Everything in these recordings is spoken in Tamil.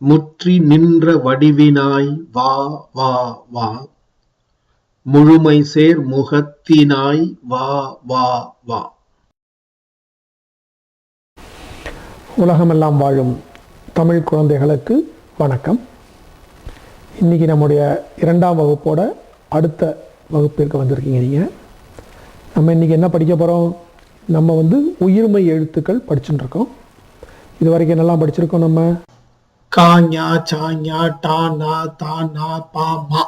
முற்றி நின்ற வடிவினாய் வா வா வா. முழுமை சேர் முகத்தினாய் வா வா வா. உலகமெல்லாம் வாழும் தமிழ் குழந்தைகளுக்கு வணக்கம். இன்னைக்கு நம்முடைய இரண்டாம் வகுப்போட அடுத்த வகுப்பிற்கு வந்திருக்கீங்க நீங்கள் நம்ம இன்னைக்கு என்ன படிக்க போகிறோம் நம்ம வந்து உயிர்மை எழுத்துக்கள் படிச்சுட்டுருக்கோம் இது வரைக்கும் என்னெல்லாம் படிச்சிருக்கோம் நம்ம? கா ஞா சா ஞா டா நா தா நா பா மா.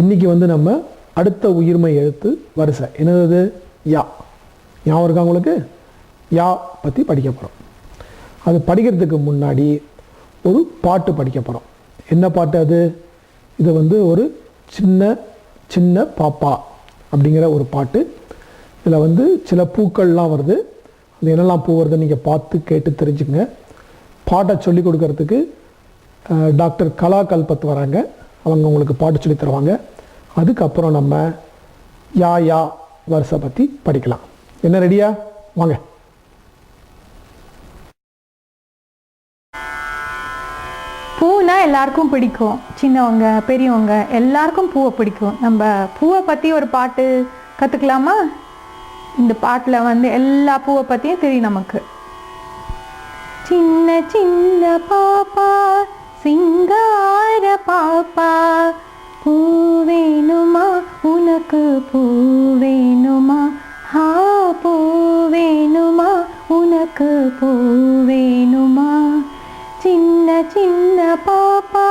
இன்னைக்கு வந்து நம்ம அடுத்த உயிர்மை எழுத்து வரிசை. என்னது? யா. ஞாபகம் இருக்கா உங்களுக்கு? யா பற்றி படிக்க போகிறோம் அது படிக்கிறதுக்கு முன்னாடி ஒரு பாட்டு படிக்க போகிறோம் என்ன பாட்டு அது? இது வந்து ஒரு சின்ன சின்ன பாப்பா அப்படிங்கிற ஒரு பாட்டு. இதில் வந்து சில பூக்கள்லாம் வருது. அது என்னெல்லாம் பூ வருதுன்னு நீங்கள் பார்த்து கேட்டு தெரிஞ்சுக்கங்க. பாட்டை சொல்லி கொடுக்கறதுக்கு டாக்டர் கலா கல்பத் வராங்க. அவங்க உங்களுக்கு பாட்டு சொல்லி தருவாங்க. அதுக்கப்புறம் நம்ம யா யா வருஷை பற்றி படிக்கலாம். என்ன ரெடியா? வாங்க. பூனா எல்லாருக்கும் பிடிக்கும். சின்னவங்க பெரியவங்க எல்லாருக்கும் பூவை பிடிக்கும். நம்ம பூவை பற்றி ஒரு பாட்டு கற்றுக்கலாமா இந்த பாட்டில் வந்து எல்லா பூவை பற்றியும் தெரியும் நமக்கு. சின்ன சின்ன பாப்பா சிங்கார பாப்பா பூ வேணுமா உனக்கு பூ வேணுமா ஹா பூ வேணுமா உனக்கு பூ வேணுமா சின்ன சின்ன பாப்பா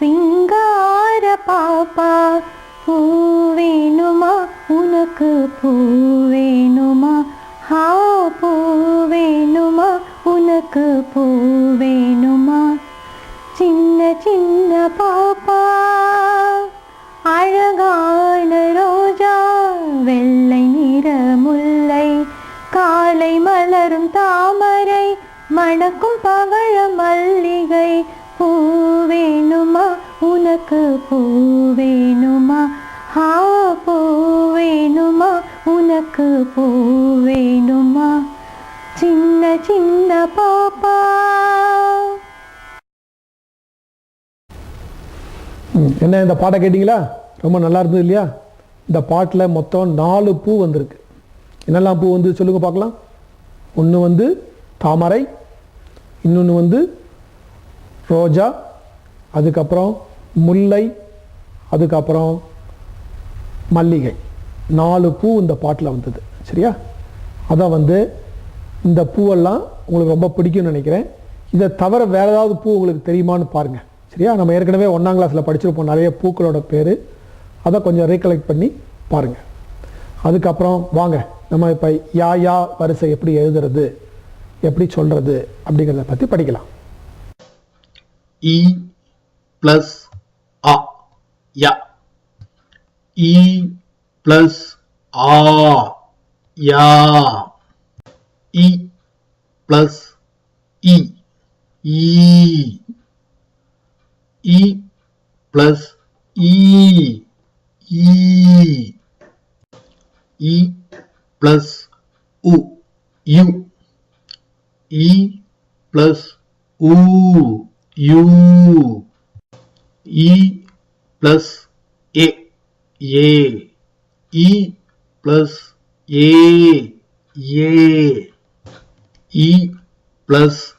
சிங்கார பாப்பா பூ வேணுமா உனக்கு பூ வேணுமா? சின்ன சின்ன பாப்பா. அழகான ரோஜா வெள்ளை நிற முல்லை காலை மலரும் தாமரை மணக்கும் பவழ மல்லிகை. பூ வேணுமா? உனக்கு பூ வேணுமா? ஹா பூ வேணுமா? உனக்கு பூ வேணுமா? சின்ன சின்ன பாப்பா. என்ன இந்த பாட்டை கேட்டிங்களா? ரொம்ப நல்லா இருந்தது இல்லையா? இந்த பாட்டில் மொத்தம் நாலு பூ வந்திருக்கு. என்னெல்லாம் பூ வந்து சொல்லுங்கள் பார்க்கலாம். ஒன்று வந்து தாமரை இன்னொன்று வந்து ரோஜா அதுக்கப்புறம் முல்லை அதுக்கப்புறம் மல்லிகை. நாலு பூ இந்த பாட்டில் வந்தது. சரியா? அதான் வந்து இந்த பூவெல்லாம் உங்களுக்கு ரொம்ப பிடிக்கும்னு நினைக்கிறேன். இதை தவிர வேறு ஏதாவது பூ உங்களுக்கு தெரியுமான்னு பாருங்கள் சரியா? நம்ம ஏற்கனவே ஒன்றாம் கிளாஸில் படிச்சிருப்போம். நிறைய பூக்களோட பேர். அதை கொஞ்சம் ரீகலெக்ட் பண்ணி பாருங்கள் அதுக்கப்புறம் வாங்க. நம்ம இப்போ யா யா வரிசை எப்படி எழுதுறது? எப்படி சொல்கிறது அப்படிங்கிறத பற்றி படிக்கலாம். இ ப்ளஸ் ஆ யா. இ ப்ளஸ் ஆ யா. E plus E. E. E plus E. E. E plus U. U. E plus U. U. E plus A. A. E plus A. A. E plus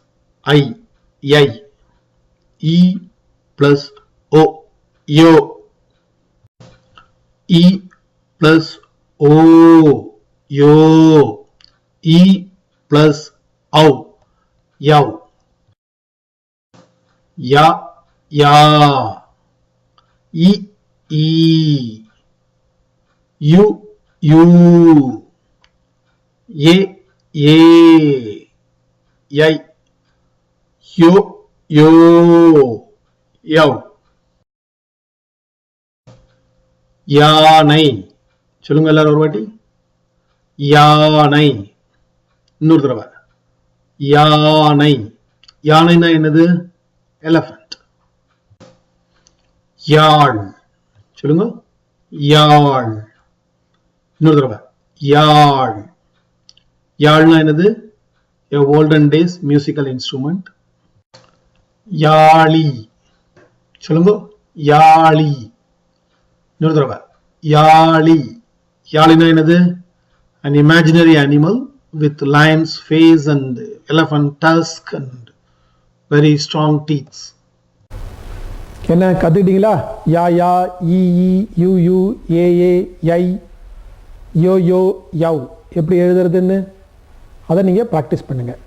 I I. E plus O Yo E plus O Yo E plus Yau Ya Ya. Ye ஐ Yo Yo. Yau யானை சொல்லுங்க எல்லாரும் ஒரு வாட்டி. யானை இன்னொரு தடவை. யானை யானைனா என்னது? எலஃபண்ட் யாழ் சொல்லுங்க. யாழ் இன்னொரு தடவை. யாழ் யாழ்னா என்னது? A olden days musical instrument யாழி சொல்லுங்க யாழி இன்னொரு தடவை யாழி யாழினா என்னது an imaginary animal with lion's face and elephant tusk and very strong teeth என்ன கற்றுக்கிட்டீங்களா யா யா இ இ யு யூ ஏ ஏ ஐ யோ யோ யவ் எப்படி எழுதுறதுன்னு அதை நீங்கள் ப்ராக்டிஸ் பண்ணுங்கள்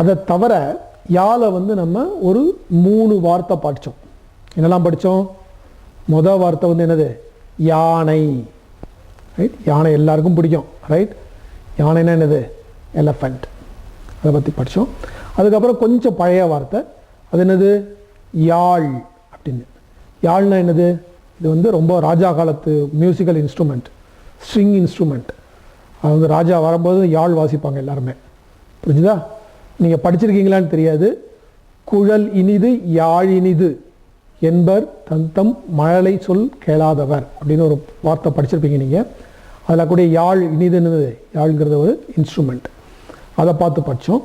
அதை தவிர யாழை வந்து நம்ம ஒரு மூணு வார்த்தை படித்தோம் என்னெல்லாம் படித்தோம் மொதல் வார்த்தை வந்து என்னது? யானை. ரைட் யானை எல்லாருக்கும் பிடிக்கும். ரைட் யானைனா என்னது? எலஃபண்ட் அதை பற்றி படித்தோம் அதுக்கப்புறம் கொஞ்சம் பழைய வார்த்தை. அது என்னது? யாழ் அப்படின்னு. யாழ்னா என்னது? இது வந்து ரொம்ப ராஜா காலத்து மியூசிக்கல் இன்ஸ்ட்ருமெண்ட் ஸ்ட்ரிங் இன்ஸ்ட்ருமெண்ட் அது வந்து ராஜா வரும்போது யாழ் வாசிப்பாங்க எல்லாருமே. புரிஞ்சுதா? நீங்கள் படிச்சிருக்கீங்களான்னு தெரியாது. குழல் இனிது யாழ் இனிது. என்பர் தந்தம் மழலை சொல் கேளாதவர் அப்படின்னு ஒரு வார்த்தை படிச்சிருப்பீங்க நீங்கள் அதில் கூட யாழ் இனிதுன்னு யாழ்ங்கிறது ஒரு இன்ஸ்ட்ருமெண்ட் அதை பார்த்து படித்தோம்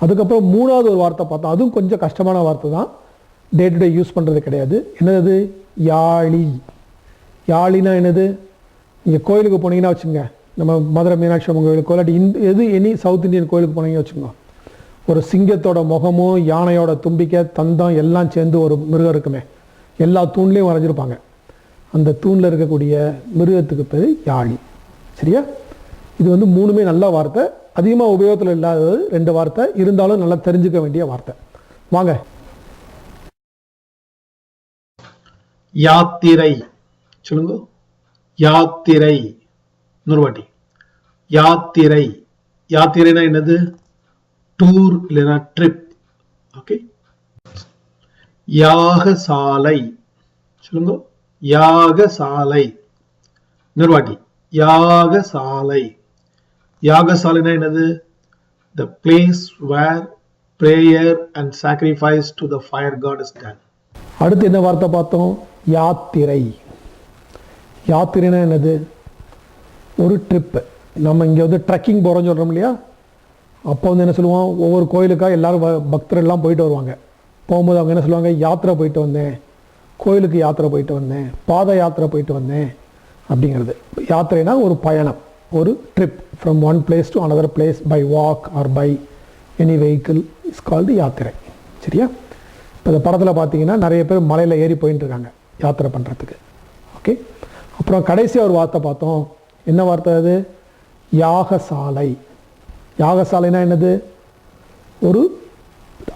அதுக்கப்புறம் மூணாவது ஒரு வார்த்தை பார்த்தோம். அதுவும் கொஞ்சம் கஷ்டமான வார்த்தை தான். டே டு டே யூஸ் பண்ணுறது கிடையாது. என்னது? யாழி. யாழினா என்னது? நீங்கள் கோயிலுக்கு போனீங்கன்னா வச்சுங்க நம்ம மதுரை மீனாட்சி அம்மன் கோயிலுக்கு இல்லாட்டி இந்த எது எனி சவுத் இந்தியன் கோயிலுக்கு போனீங்க வச்சுக்கோங்க. ஒரு சிங்கத்தோட முகமும் யானையோட தும்பிக்கை தந்தம் எல்லாம் சேர்ந்து ஒரு மிருகம் இருக்குமே. எல்லா தூண்லேயும் வரைஞ்சிருப்பாங்க. அந்த தூணில் இருக்கக்கூடிய மிருகத்துக்கு பேர் யாழி. சரியா? இது வந்து மூணுமே நல்ல வார்த்தை. அதிகமாக உபயோகத்தில் இல்லாதது ரெண்டு வார்த்தை. இருந்தாலும் நல்லா தெரிஞ்சுக்க வேண்டிய வார்த்தை. வாங்க. யாத்திரை. சொல்லுங்க. யாத்திரை. இன்னொரு வாட்டி யாத்திரை. யாத்திரைனா என்னது? டூர் இல்லைன்னா ட்ரிப். ஓகே? யாகசாலை. சொல்லுங்க. யாகசாலை. இன்னொரு வாட்டி யாகசாலை. யாகசாலைனா என்னது? The place where prayer and sacrifice to the fire god is done அடுத்து என்ன வார்த்தை பார்த்தோம்? யாத்திரை. யாத்திரைனா என்னது? ஒரு ட்ரிப்பு நம்ம இங்கே வந்து ட்ரெக்கிங் போகிறோம்னு சொல்கிறோம் இல்லையா? அப்போ வந்து என்ன சொல்லுவோம்? ஒவ்வொரு கோயிலுக்காக எல்லாரும் வ- போயிட்டு வருவாங்க. போகும்போது அவங்க என்ன சொல்லுவாங்க? யாத்திரை போயிட்டு வந்தேன். கோயிலுக்கு யாத்திரை போயிட்டு வந்தேன். பாத யாத்திரை போயிட்டு வந்தேன். அப்படிங்கிறது. யாத்திரைனா ஒரு பயணம் ஒரு trip from one place to another place by walk or by any vehicle is called யாத்திரை. சரியா? இப்போ இந்த படத்தில் பார்த்தீங்கன்னா நிறைய பேர் மலையில் ஏறி போயிட்டு இருக்காங்க யாத்திரை பண்ணுறதுக்கு ஓகே அப்புறம் கடைசியாக ஒரு வார்த்தை பார்த்தோம். என்ன வார்த்தை அது? யாகசாலை. யாகசாலைனா என்னது? ஒரு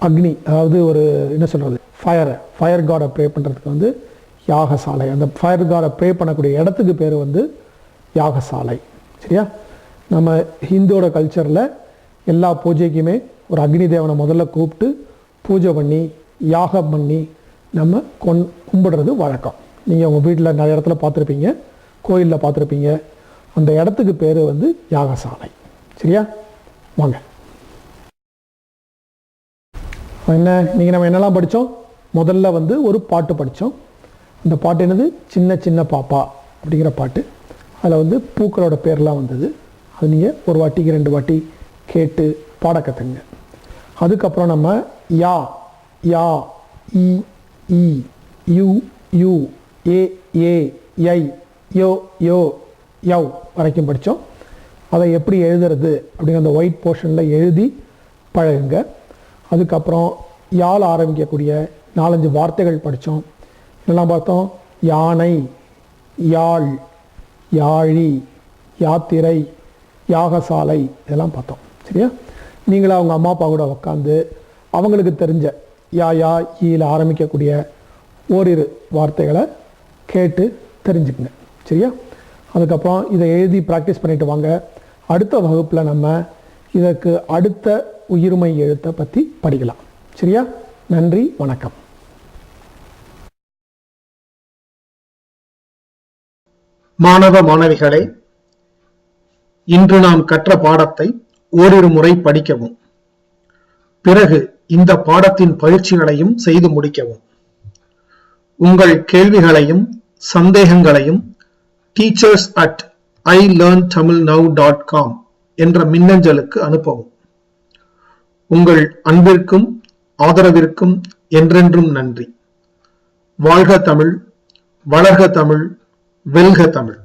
அக்னி அதாவது ஒரு என்ன சொல்கிறது ஃபயரை ஃபயர் காடை ப்ரே பண்ணுறதுக்கு வந்து யாகசாலை. அந்த ஃபயர் காடை ப்ரே பண்ணக்கூடிய இடத்துக்கு பேர் வந்து யாகசாலை. சரியா? நம்ம ஹிந்துவோட கல்ச்சரில் எல்லா பூஜைக்குமே ஒரு அக்னி தேவனை முதல்ல கூப்பிட்டு பூஜை பண்ணி யாகம் பண்ணி நம்ம கொண் கும்பிடுறது வழக்கம். நீங்கள் உங்கள் வீட்டில் நிறைய இடத்துல பார்த்துருப்பீங்க கோயிலில் பார்த்துருப்பீங்க அந்த இடத்துக்கு பேர் வந்து யாகசாலை. சரியா? வாங்க. என்ன? நீங்கள் நம்ம என்னெல்லாம் படித்தோம் முதல்ல வந்து ஒரு பாட்டு படித்தோம் அந்த பாட்டு என்னது? சின்ன சின்ன பாப்பா அப்படிங்கிற பாட்டு. அதில் வந்து பூக்களோட பேர்லாம் வந்தது. அது நீங்கள் ஒரு வாட்டிக்கு ரெண்டு வாட்டி கேட்டு பாட கற்றுங்க அதுக்கப்புறம் நம்ம யா யா இ இ யு யு ஏ ஏ ஐ யோ யோ யவ் வரைக்கும் படித்தோம். அதை எப்படி எழுதுறது அப்படிங்கிற அந்த ஒயிட் போர்ஷனில் எழுதி பழகுங்க. அதுக்கப்புறம் யாழ் ஆரம்பிக்கக்கூடிய நாலஞ்சு வார்த்தைகள் படித்தோம். இதெல்லாம் பார்த்தோம். யானை யாழ் யாழி யாத்திரை யாகசாலை இதெல்லாம் பார்த்தோம். சரியா? நீங்களும் அவங்க அம்மா அப்பா கூட உட்காந்து அவங்களுக்கு தெரிஞ்ச யா யா ஈல ஆரம்பிக்கக்கூடிய ஓரிரு வார்த்தைகளை கேட்டு தெரிஞ்சுக்குங்க. சரியா? அதுக்கப்புறம் இதை எழுதி ப்ராக்டிஸ் பண்ணிட்டு வாங்க. அடுத்த வகுப்பில் நம்ம இதற்கு அடுத்த உயிர்மை எழுத்தை பற்றி படிக்கலாம். சரியா? நன்றி வணக்கம். மாணவ மாணவிகளே இன்று நாம் கற்ற பாடத்தை ஓரிரு முறை படிக்கவும். பிறகு இந்த பாடத்தின் பயிற்சிகளையும் செய்து முடிக்கவும். உங்கள் கேள்விகளையும் சந்தேகங்களையும் teachers at I learn Tamil now dot com என்ற மின்னஞ்சலுக்கு அனுப்பவும். உங்கள் அன்பிற்கும் ஆதரவிற்கும் என்றென்றும் நன்றி. வாழ்க தமிழ் வளர்க தமிழ் வெல்க தமிழ்.